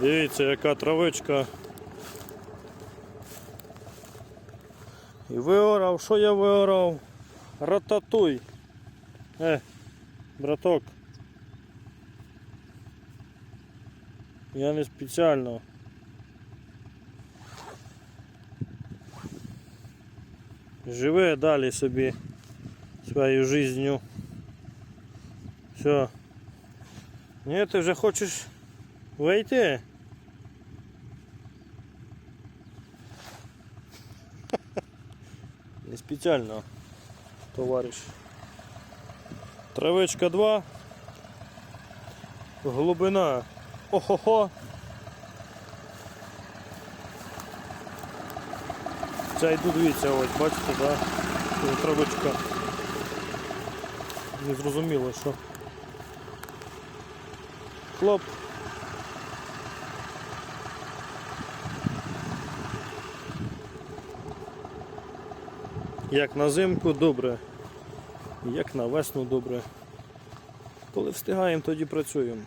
Дивіться, яка травичка. І виорав, що я виорав? Рататуй. Е, браток. Я не спеціально. Живе далі собі своєю жизнью. Все. Ні, ти вже хочеш вийти? Не спеціально, товариш. Травичка 2. Глибина. Охо-хо. Ця йду дивіться, ось, бачите, да? Тут Травичка. Не зрозуміло, що. Хлоп. Як на зимку добре, як на весну добре. Коли встигаємо, тоді працюємо.